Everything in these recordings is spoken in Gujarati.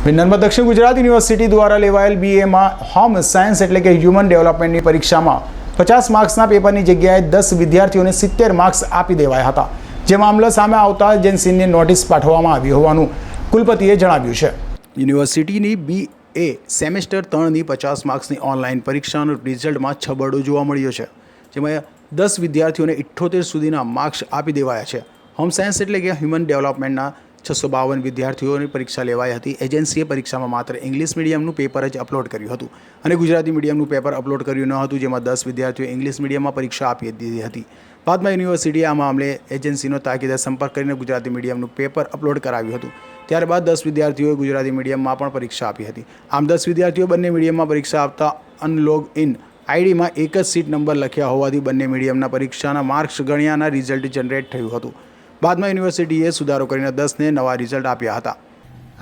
નર્મદ દક્ષિણ ગુજરાત યુનિવર્સિટી દ્વારા લેવાયેલ બીએમાં હોમ સાયન્સ એટલે કે હ્યુમન ડેવલપમેન્ટની પરીક્ષામાં પચાસ માર્ક્સના પેપરની જગ્યાએ દસ વિદ્યાર્થીઓને સિત્તેર માર્ક્સ આપી દેવાયા હતા. જે મામલો સામે આવતા એજન્સીને નોટિસ પાઠવવામાં આવી હોવાનું કુલપતિએ જણાવ્યું છે. યુનિવર્સિટીની બી એ સેમેસ્ટર ત્રણની પચાસ માર્ક્સની ઓનલાઈન પરીક્ષાનું રિઝલ્ટમાં છબરડો જોવા મળ્યો છે. જેમાં દસ વિદ્યાર્થીઓને ઇઠ્ઠોતેર સુધીના માર્ક્સ આપી દેવાયા છે. હોમ સાયન્સ એટલે કે હ્યુમન ડેવલપમેન્ટના છસો બાવન વિદ્યાર્થીઓની પરીક્ષા લેવાઈ હતી. એજન્સીએ પરીક્ષામાં માત્ર ઇંગ્લિશ મીડિયમનું પેપર જ અપલોડ કર્યું હતું અને ગુજરાતી મીડિયમનું પેપર અપલોડ કર્યું ન હતું, જેમાં દસ વિદ્યાર્થીઓ ઇંગ્લિશ મીડિયમમાં પરીક્ષા આપી દીધી હતી. બાદમાં યુનિવર્સિટીએ આ મામલે એજન્સીનો તાકીદે સંપર્ક કરીને ગુજરાતી મીડિયમનું પેપર અપલોડ કરાવ્યું હતું. ત્યારબાદ દસ વિદ્યાર્થીઓએ ગુજરાતી મીડિયમમાં પણ પરીક્ષા આપી હતી. આમ દસ વિદ્યાર્થીઓ બંને મીડિયમમાં પરીક્ષા આપતા અનલોગ ઇન આઈડીમાં એક જ સીટ નંબર લખ્યા હોવાથી બંને મીડિયમના પરીક્ષાના માર્ક્સ ગણ્યાના રિઝલ્ટ જનરેટ થયું હતું. બાદમાં યુનિવર્સિટીએ સુધારો કરીને દસને નવા રિઝલ્ટ આપ્યા હતા.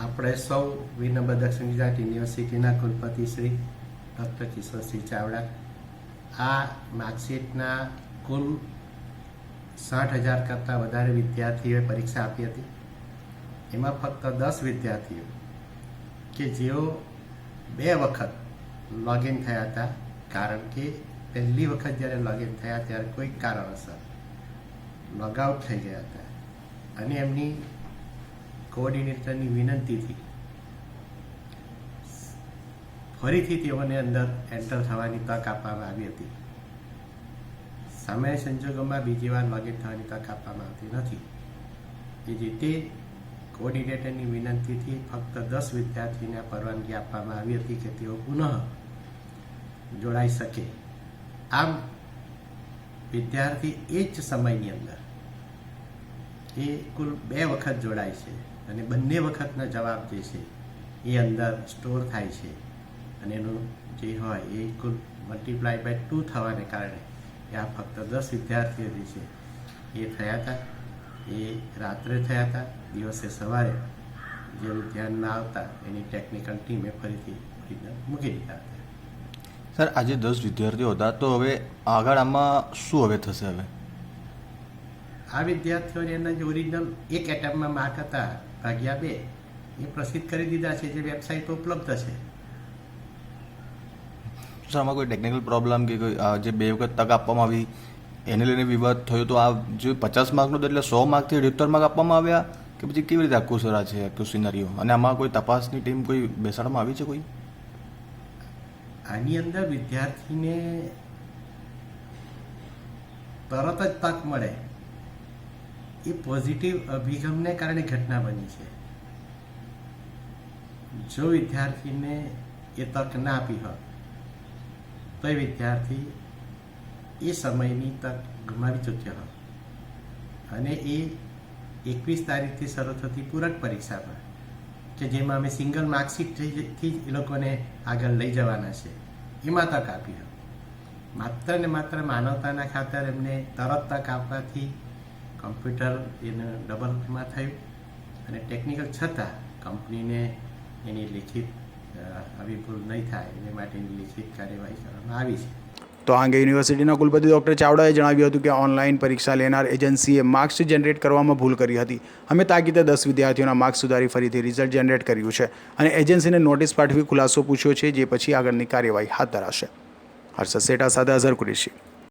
આપણે સૌ વિનમ્ર દક્ષિણ ગુજરાત યુનિવર્સિટીના કુલપતિ શ્રી ડૉક્ટર કિશોરસિંહ ચાવડા. આ માર્કશીટના કુલ સાઠ હજાર કરતાં વધારે વિદ્યાર્થીઓએ પરીક્ષા આપી હતી. એમાં ફક્ત દસ વિદ્યાર્થીઓ કે જેઓ બે વખત લોગિન થયા હતા, કારણ કે પહેલી વખત જ્યારે લોગિન થયા ત્યારે કોઈ કારણસર લોગઆઉટ થઈ ગયા હતા. અને એમની કોઓર્ડિનેટરની વિનંતીથી ફરીથી તેઓને અંદર એન્ટર થવાની તક આપવામાં આવી હતી. સામાન્ય સંજોગોમાં બીજી વાર લોગિન થવાની તક આપવામાં આવતી નથી. એ રીતે કોઓર્ડિનેટરની વિનંતીથી ફક્ત દસ વિદ્યાર્થીને પરવાનગી આપવામાં આવી હતી કે તેઓ પુનઃ જોડાઈ શકે. આમ, વિદ્યાર્થી એ જ સમયની અંદર એ કુલ બે વખત જોડાય છે અને બંને વખતના જવાબ જે છે એ અંદર સ્ટોર થાય છે અને એનું જે હોય એ કુલ મલ્ટીપ્લાય બાય ટુ થવાને કારણે એ આ ફક્ત દસ વિદ્યાર્થીઓ જે છે. એ થયા હતા, એ રાત્રે થયા હતા, દિવસે સવારે જેનું ધ્યાન ના આવતા એની ટેકનિકલ ટીમે ફરીથી મૂકી દીધા હતા. સર, આજે દસ વિદ્યાર્થીઓ હતા, તો હવે આગળ આમાં શું હવે થશે હવે? આ વિદ્યાર્થીઓને એના જે ઓરિજિનલ એક એટમમાં માર્ક હતા ભાગ્યા બે એ પ્રસિદ્ધ કરી દીધા છે જે વેબસાઇટ ઉપલબ્ધ છે. સર આમાં કોઈ ટેકનિકલ પ્રોબ્લેમ કે કોઈ જે બે વખત તક આપવામાં આવી એને લઈને વિવાદ થયો? તો આ જે પચાસ માર્કનો એટલે સો માર્કથી અઢ્યોતર માર્ક આપવામાં આવ્યા કે પછી કેવી રીતે આખું સરા છે આખું સિનારીઓ અને આમાં કોઈ તપાસની ટીમ કોઈ બેસાડવામાં આવી છે કોઈ? આની અંદર વિદ્યાર્થીને તરત જ તક મળે. એ પોઝિટિવ અભિગમને કારણે ઘટના બની છે. જો વિદ્યાર્થીને એ તક ના આપી હોત, તો એ વિદ્યાર્થી એ સમયની તક ગુમાવી ચૂક્યો હોત. અને એ એકવીસ તારીખથી શરૂ થતી પૂરક પરીક્ષામાં કે જેમાં અમે સિંગલ માર્કશીટથી જ એ લોકોને આગળ લઈ જવાના છે, એમાં તક આપી હોત. માત્ર ને માત્ર માનવતાના ખાતર એમને તરત તક આપવાથી કમ્પ્યુટર એને ડબલમાં થયું. અને ટેકનિકલ છતાં કંપનીને એની લિખિત આવી ભૂલ નહીં થાય. એને માટેની લિખિત કાર્યવાહી કરવામાં આવી છે. તો આ યુનિવર્સિટીના કુલપતિ ડૉક્ટર ચાવડાએ જણાવ્યું હતું કે ઓનલાઈન પરીક્ષા લેનાર એજન્સીએ માર્ક્સ જનરેટ કરવામાં ભૂલ કરી હતી. અમે તાકીદે દસ વિદ્યાર્થીઓના માર્ક્સ સુધારી ફરીથી રિઝલ્ટ જનરેટ કર્યું છે. અને એજન્સીને નોટિસ પાઠવી ખુલાસો પૂછ્યો છે, જે પછી આગળની કાર્યવાહી હાથ ધરાશે. હર્ષદ સેટા સાથે અઝર કુરેશી.